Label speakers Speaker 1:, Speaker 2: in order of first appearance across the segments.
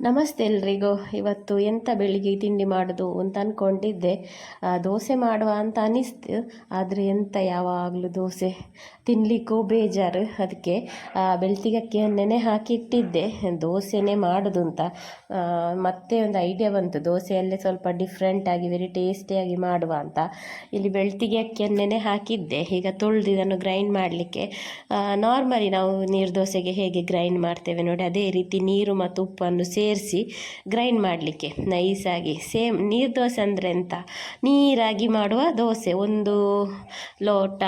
Speaker 1: ನಮಸ್ತೆ ಎಲ್ರಿಗೂ. ಇವತ್ತು ಎಂತ ಬೆಳಿಗ್ಗೆ ತಿಂಡಿ ಮಾಡೋದು ಅಂತ ಅಂದ್ಕೊಂಡಿದ್ದೆ ದೋಸೆ ಮಾಡುವ ಅಂತ ಅನಿಸ್ತು. ಆದರೆ ಎಂತ ಯಾವಾಗಲೂ ದೋಸೆ. ತಿನ್ನಲಿಕ್ಕೂ ಬೇಜಾರು. ಅದಕ್ಕೆ ಆ, ಬೆಳ್ತಿಗಕ್ಕೆ ನೆನೆ ಹಾಕಿ ಇಟ್ಟಿದ್ದೆ ದೋಸೆನೇ ಮಾಡೋದು ಅಂತ. ಮತ್ತೆ ಒಂದು ಐಡಿಯಾ ಬಂತು. ದೋಸೆಯಲ್ಲೇ ಸ್ವಲ್ಪ ಡಿಫ್ರೆಂಟಾಗಿ ವೆರಿ ಟೇಸ್ಟಿಯಾಗಿ ಮಾಡುವ ಅಂತ. ಇಲ್ಲಿ ಬೆಳ್ತಿಗೆ ನೆನೆ ಹಾಕಿದ್ದೆ. ಈಗ ತೊಳೆದು ಇದನ್ನು ಗ್ರೈಂಡ್ ಮಾಡಲಿಕ್ಕೆ. ನಾರ್ಮಲಿ ನಾವು ನೀರು ದೋಸೆಗೆ ಹೇಗೆ ಗ್ರೈಂಡ್ ಮಾಡ್ತೇವೆ ನೋಡಿ ಅದೇ ರೀತಿ ನೀರು ಮತ್ತು ಉಪ್ಪನ್ನು ಸೇರಿಸಿ ಗ್ರೈಂಡ್ ಮಾಡಲಿಕ್ಕೆ. ನೈಸಾಗಿ. ಸೇಮ್ ನೀರು ದೋಸೆ ಅಂದರೆ ಎಂತ? ನೀರಾಗಿ ಮಾಡುವ ದೋಸೆ. ಒಂದು ಲೋಟ,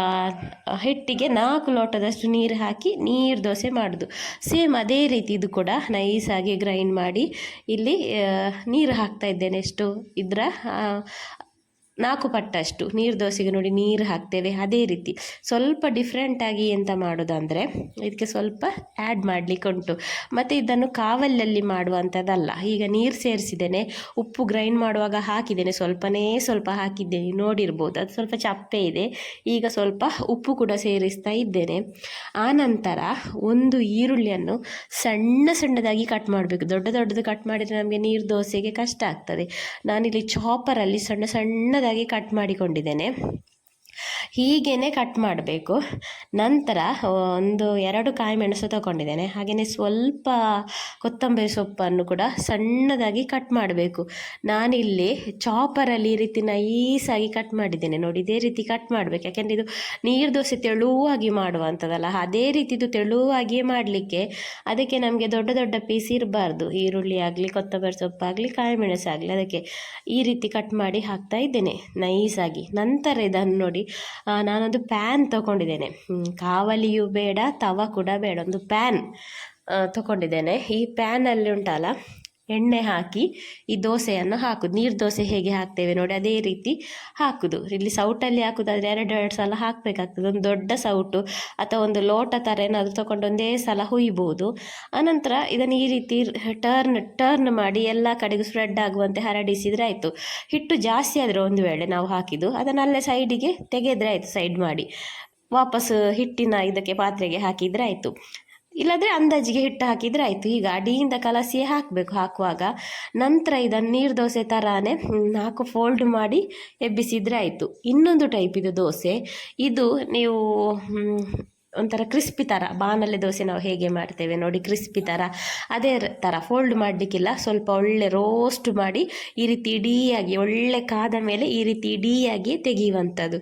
Speaker 1: ಹಿಟ್ಟಿಗೆ ನಾಲ್ಕು ಲೋಟದಷ್ಟು ನೀರು ಹಾಕಿ ನೀರು ದೋಸೆ ಮಾಡೋದು. ಸೇಮ್ ಅದೇ ರೀತಿ ಇದು ಕೂಡ ನೈಸಾಗಿ ಗ್ರೈಂಡ್ ಮಾಡಿ ಇಲ್ಲಿ ನೀರು ಹಾಕ್ತಾ ಇದ್ದೇನೆ. ಎಷ್ಟು? ಇದರ ನಾಲ್ಕು ಪಟ್ಟಷ್ಟು ನೀರು ದೋಸೆಗೆ ನೋಡಿ ನೀರು ಹಾಕ್ತೇವೆ ಅದೇ ರೀತಿ. ಸ್ವಲ್ಪ ಡಿಫ್ರೆಂಟಾಗಿ ಎಂತ ಮಾಡೋದಂದರೆ ಇದಕ್ಕೆ ಸ್ವಲ್ಪ ಆ್ಯಡ್ ಮಾಡಲಿಕ್ಕೆ ಉಂಟು. ಮತ್ತು ಇದನ್ನು ಕಾವಲಲ್ಲಿ ಮಾಡುವಂಥದ್ದಲ್ಲ. ಈಗ ನೀರು ಸೇರಿಸಿದ್ದೇನೆ, ಉಪ್ಪು ಗ್ರೈಂಡ್ ಮಾಡುವಾಗ ಹಾಕಿದ್ದೇನೆ, ಸ್ವಲ್ಪನೇ ಸ್ವಲ್ಪ ಹಾಕಿದ್ದೇನೆ. ನೋಡಿರ್ಬೋದು, ಅದು ಸ್ವಲ್ಪ ಚಪ್ಪೆ ಇದೆ. ಈಗ ಸ್ವಲ್ಪ ಉಪ್ಪು ಕೂಡ ಸೇರಿಸ್ತಾ ಇದ್ದೇನೆ. ಆನಂತರ ಒಂದು ಈರುಳ್ಳಿಯನ್ನು ಸಣ್ಣ ಸಣ್ಣದಾಗಿ ಕಟ್ ಮಾಡಬೇಕು. ದೊಡ್ಡ ದೊಡ್ಡದು ಕಟ್ ಮಾಡಿದರೆ ನಮಗೆ ನೀರು ದೋಸೆಗೆ ಕಷ್ಟ ಆಗ್ತದೆ. ನಾನಿಲ್ಲಿ ಚಾಪರಲ್ಲಿ ಸಣ್ಣ ಸಣ್ಣದಾಗಿ ಕಟ್ ಮಾಡಿಕೊಂಡಿದ್ದೇನೆ. ಹೀಗೇ ಕಟ್ ಮಾಡಬೇಕು. ನಂತರ ಒಂದು ಎರಡು ಕಾಯಿ ಮೆಣಸು ತಗೊಂಡಿದ್ದೇನೆ. ಹಾಗೆಯೇ ಸ್ವಲ್ಪ ಕೊತ್ತಂಬರಿ ಸೊಪ್ಪನ್ನು ಕೂಡ ಸಣ್ಣದಾಗಿ ಕಟ್ ಮಾಡಬೇಕು. ನಾನಿಲ್ಲಿ ಚಾಪರಲ್ಲಿ ಈ ರೀತಿ ನೈಸಾಗಿ ಕಟ್ ಮಾಡಿದ್ದೇನೆ. ನೋಡಿ, ಇದೇ ರೀತಿ ಕಟ್ ಮಾಡಬೇಕು. ಯಾಕೆಂದರೆ ಇದು ನೀರು ದೋಸೆ ತೆಳುವಾಗಿ ಮಾಡುವಂಥದ್ದಲ್ಲ, ಅದೇ ರೀತಿ ಇದು ತೆಳುವಾಗಿಯೇ ಮಾಡಲಿಕ್ಕೆ ಅದಕ್ಕೆ ನಮಗೆ ದೊಡ್ಡ ದೊಡ್ಡ ಪೀಸ್ ಇರಬಾರ್ದು. ಈರುಳ್ಳಿ ಆಗಲಿ, ಕೊತ್ತಂಬರಿ ಸೊಪ್ಪಾಗಲಿ ಕಾಯಿ ಮೆಣಸಾಗಲಿ ಅದಕ್ಕೆ ಈ ರೀತಿ ಕಟ್ ಮಾಡಿ ಹಾಕ್ತಾ ಇದ್ದೇನೆ ನೈಸಾಗಿ. ನಂತರ ಇದನ್ನು ನೋಡಿ ನಾನೊಂದು ಪ್ಯಾನ್ ತಗೊಂಡಿದ್ದೇನೆ. ಕಾವಲಿಯೂ ಬೇಡ ತವ ಕೂಡ ಬೇಡ ಒಂದು ಪ್ಯಾನ್ ತಗೊಂಡಿದ್ದೇನೆ. ಈ ಪ್ಯಾನಲ್ಲಿ ಉಂಟಲ್ಲ ಎಣ್ಣೆ ಹಾಕಿ ಈ ದೋಸೆಯನ್ನು ಹಾಕುದು. ನೀರು ದೋಸೆ ಹೇಗೆ ಹಾಕ್ತೇವೆ ನೋಡಿ, ಅದೇ ರೀತಿ ಹಾಕುದು. ಇಲ್ಲಿ ಸೌಟಲ್ಲಿ ಹಾಕುದಾದ್ರೆ ಎರಡು ಸಲ ಹಾಕಬೇಕಾಗ್ತದೆ. ಒಂದು ದೊಡ್ಡ ಸೌಟು ಅಥವಾ ಒಂದು ಲೋಟ ಥರ ಏನಾದರೂ ತಗೊಂಡು ಒಂದೇ ಸಲ ಹುಯ್ಬೋದು. ಆನಂತರ ಇದನ್ನು ಈ ರೀತಿ ಟರ್ನ್ ಟರ್ನ್ ಮಾಡಿ ಎಲ್ಲ ಕಡೆಗೂ ಸ್ಪ್ರೆಡ್ ಆಗುವಂತೆ ಹರಡಿಸಿದರೆ ಆಯಿತು. ಹಿಟ್ಟು ಜಾಸ್ತಿ ಆದರೆ ಒಂದು ವೇಳೆ ನಾವು ಹಾಕಿದ್ದು, ಅದನ್ನು ಅಲ್ಲೇ ಸೈಡಿಗೆ ತೆಗೆದ್ರೆ ಆಯಿತು ಸೈಡ್ ಮಾಡಿ. ವಾಪಸ್ ಹಿಟ್ಟಿನ ಇದಕ್ಕೆ ಪಾತ್ರೆಗೆ ಹಾಕಿದರೆ ಆಯಿತು. ಇಲ್ಲದ್ರೆ ಅಂದಾಜಿಗೆ ಹಿಟ್ಟು ಹಾಕಿದರೆ ಆಯಿತು. ಈಗ ಅಡಿಯಿಂದ ಕಲಸಿಯೇ ಹಾಕಬೇಕು. ಹಾಕುವಾಗ ನಂತರ ಇದನ್ನು ನೀರು ದೋಸೆ ಥರಾನೇ ನಾಲ್ಕು ಫೋಲ್ಡ್ ಮಾಡಿ ಎಬ್ಬಿಸಿದರೆ ಆಯಿತು. ಇನ್ನೊಂದು ಟೈಪ್ ಇದು ದೋಸೆ. ಇದು ನೀವು ಒಂಥರ ಕ್ರಿಸ್ಪಿ ಥರ ಬಾಣಲೆ ದೋಸೆ ನಾವು ಹೇಗೆ ಮಾಡ್ತೇವೆ ನೋಡಿ ಕ್ರಿಸ್ಪಿ ಥರ ಅದೇ ಥರ ಫೋಲ್ಡ್ ಮಾಡಲಿಕ್ಕಿಲ್ಲ. ಸ್ವಲ್ಪ ಒಳ್ಳೆ ರೋಸ್ಟ್ ಮಾಡಿ ಈ ರೀತಿ ಇಡೀಯಾಗಿ, ಒಳ್ಳೆ ಕಾದ ಮೇಲೆ ಈ ರೀತಿ ಇಡೀಯಾಗಿ ತೆಗೆಯುವಂಥದ್ದು.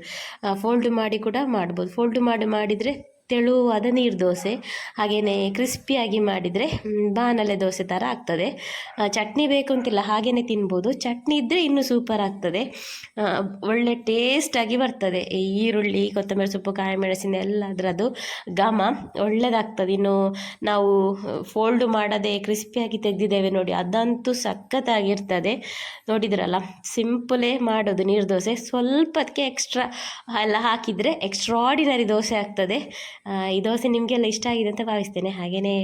Speaker 1: ಫೋಲ್ಡ್ ಮಾಡಿ ಕೂಡ ಮಾಡ್ಬೋದು. ಫೋಲ್ಡ್ ಮಾಡಿ ಮಾಡಿದರೆ ತೆಳುವಾದ ನೀರು ದೋಸೆ ಹಾಗೆಯೇ ಕ್ರಿಸ್ಪಿಯಾಗಿ ಮಾಡಿದರೆ ಬಾನಲೆ ದೋಸೆ ಥರ ಆಗ್ತದೆ. ಚಟ್ನಿ ಬೇಕು ಅಂತಿಲ್ಲ ಹಾಗೆಯೇ ತಿನ್ಬೋದು. ಚಟ್ನಿ ಇದ್ದರೆ ಇನ್ನೂ ಸೂಪರ್ ಆಗ್ತದೆ. ಒಳ್ಳೆ ಟೇಸ್ಟಾಗಿ ಬರ್ತದೆ. ಈರುಳ್ಳಿ, ಕೊತ್ತಂಬರಿ ಸೊಪ್ಪು ಕಾಯಿ ಮೆಣಸಿನ ಎಲ್ಲ ಅದರದ್ದು ಘಮ ಒಳ್ಳೆಯದಾಗ್ತದೆ ಇನ್ನು ನಾವು ಫೋಲ್ಡ್ ಮಾಡದೆ ಕ್ರಿಸ್ಪಿಯಾಗಿ ತೆಗೆದಿದ್ದೇವೆ ನೋಡಿ, ಅದಂತೂ ಸಖತ್ತಾಗಿರ್ತದೆ. ನೋಡಿದ್ರಲ್ಲ ಸಿಂಪಲೇ ಮಾಡೋದು ನೀರು ದೋಸೆ. ಸ್ವಲ್ಪಕ್ಕೆ ಎಕ್ಸ್ಟ್ರಾ ಎಲ್ಲ ಹಾಕಿದರೆ ಎಕ್ಸ್ಟ್ರಾಡಿನರಿ ದೋಸೆ ಆಗ್ತದೆ. ಈ ದೋಸೆ ನಿಮಗೆಲ್ಲ ಇಷ್ಟ ಆಗಿದೆ ಅಂತ ಭಾವಿಸ್ತೇನೆ. ಹಾಗೆಯೇ